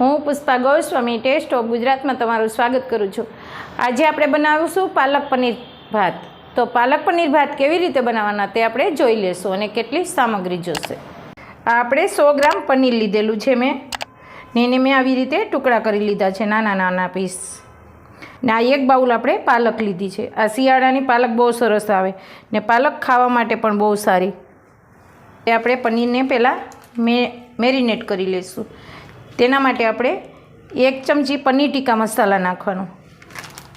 હું Pushpa Goswami, test of ગુજરાતમાં તમારું સ્વાગત કરું છું. આજે આપણે બનાવીશું પાલક પનીર ભાત. તો પાલક પનીર ભાત કેવી રીતે બનાવવાના તે આપણે જોઈ લેશું અને કેટલી સામગ્રી જોશે. આપણે સો ગ્રામ પનીર લીધેલું છે મેં. ને એને મેં આવી રીતે ટુકડા કરી લીધા છે નાના નાના પીસ. ને આ એક બાઉલ આપણે પાલક લીધી છે. આ શિયાળાની પાલક બહુ સરસ આવે ને પાલક ખાવા માટે પણ બહુ સારી. એ આપણે પનીરને પહેલાં મે મેરિનેટ કરી લઈશું તેના માટે આપણે એક ચમચી પનીર ટીકા મસાલા નાખવાનો.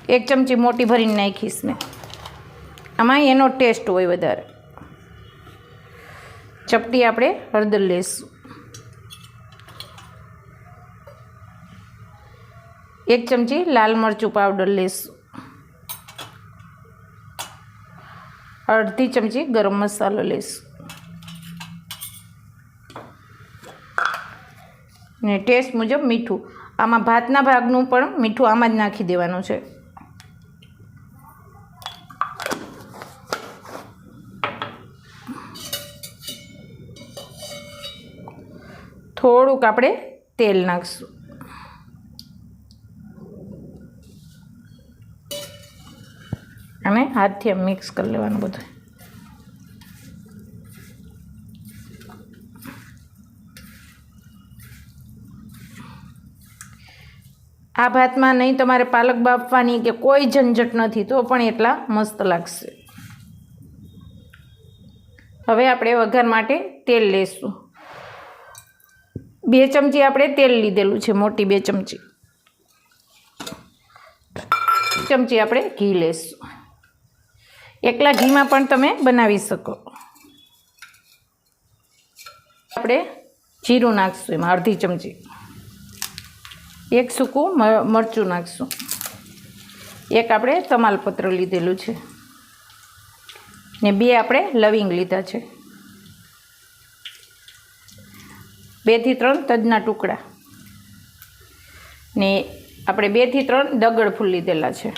એક ચમચી મોટી ભરીને નાખીશ મેં. આમાં એનો ટેસ્ટ હોય વધારે. ચપટી આપણે હળદર લઈશું એક ચમચી લાલ મરચું પાવડર લઈશું અડધી ચમચી ગરમ મસાલો લઈશું ને ટેસ્ટ મુજબ મીઠું. આમાં ભાતના ભાગનું પણ મીઠું આમાં જ નાખી દેવાનું છે. થોડુંક આપણે તેલ નાખશું. અને હાથથી મિક્સ કરી લેવાનું બધું. આ ભાતમાં નહીં, તમારે પાલક બાફવાની કે કોઈ ઝંઝટ નથી, તો પણ એટલા મસ્ત લાગશે. હવે આપણે વઘાર માટે તેલ લેશું. બે ચમચી આપણે તેલ લીધેલું છે, મોટી બે ચમચી. ચમચી આપણે ઘી લેશું. એકલા ઘીમાં પણ તમે બનાવી શકો. આપણે જીરું નાખશું એમાં, અડધી ચમચી. એક સૂકું મરચું નાખશું. એક આપણે તમાલપત્ર લીધેલું છે. ને બે આપણે લવિંગ લીધા છે. બેથી ત્રણ તજના ટુકડા. ને આપણે બેથી ત્રણ દગડ ફૂલ લીધેલા છે.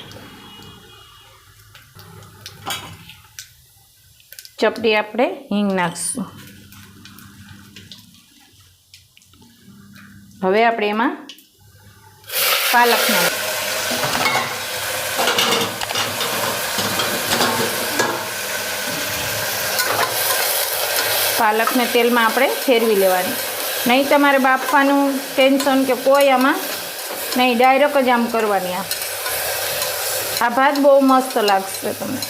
ચપટી આપણે હિંગ નાખશું. હવે આપણે એમાં પાલક નાખ પાલકને તેલમાં આપણે ફેરવી લેવાની. નહીં તમારે બાફવાનું ટેન્શન કે કોઈ આમાં નહીં, ડાયરેક્ટ જ આમ કરવાની આ. આ ભાત બહુ મસ્ત લાગશે તમને.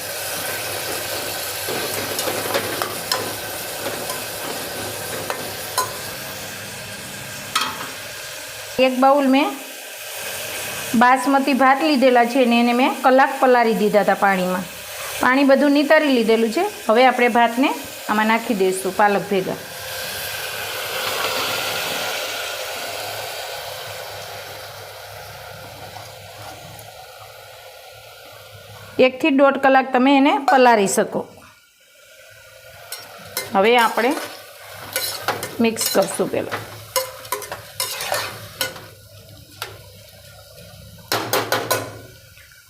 એક બાઉલ મેં બાસમતી ભાત લીધેલા છે ને એને મેં કલાક પલાળી દીધા હતા પાણીમાં. પાણી બધું નિતારી લીધેલું છે. હવે આપણે ભાતને આમાં નાખી દઈશું પાલક ભેગા. એકથી દોઢ કલાક તમે એને પલાળી શકો. હવે આપણે મિક્સ કરશું પહેલાં.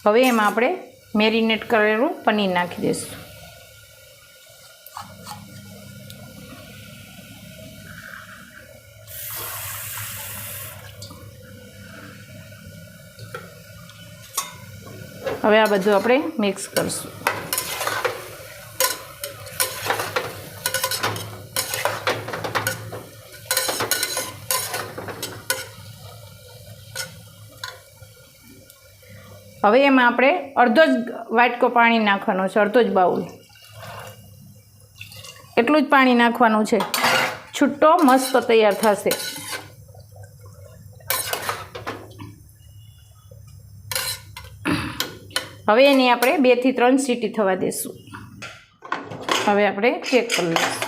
હવે એમાં આપણે મેરિનેટ કરેલું પનીર નાખી દઈશું. હવે આ બધું આપણે મિક્સ કરશું. હવે એમાં આપણે અડધો જ વાટકો પાણી નાખવાનો છે, અડધો જ બાઉલ. એટલું જ પાણી નાખવાનું છે. છૂટો મસ્ત તૈયાર થશે. હવે એની આપણે બેથી ત્રણ સીટી થવા દઈશું હવે આપણે ચેક કરી લઈશું.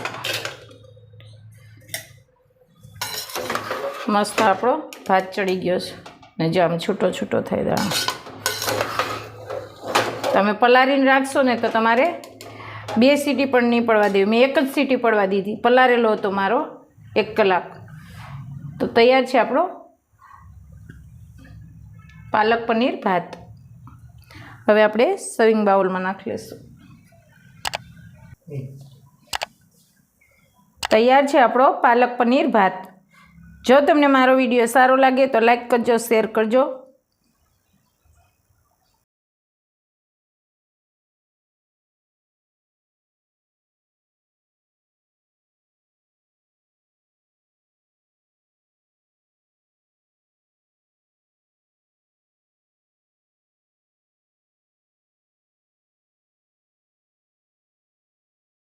મસ્ત આપણો ભાત ચડી ગયો છે. ને જો આમ છૂટો છૂટો થઈ જાય તમે પલાળીને રાખશો ને તો તમારે બે સીટી પણ નહીં પડવા દેવી. મેં એક જ સીટી પડવા દીધી. પલાળેલો હતો મારો એક કલાક. તો તૈયાર છે આપણો પાલક પનીર ભાત. હવે આપણે સવિંગ બાઉલમાં નાખી લઈશું તૈયાર છે આપણો પાલક પનીર ભાત. જો તમને મારો વીડિયો સારો લાગે તો લાઈક કરજો શેર કરજો.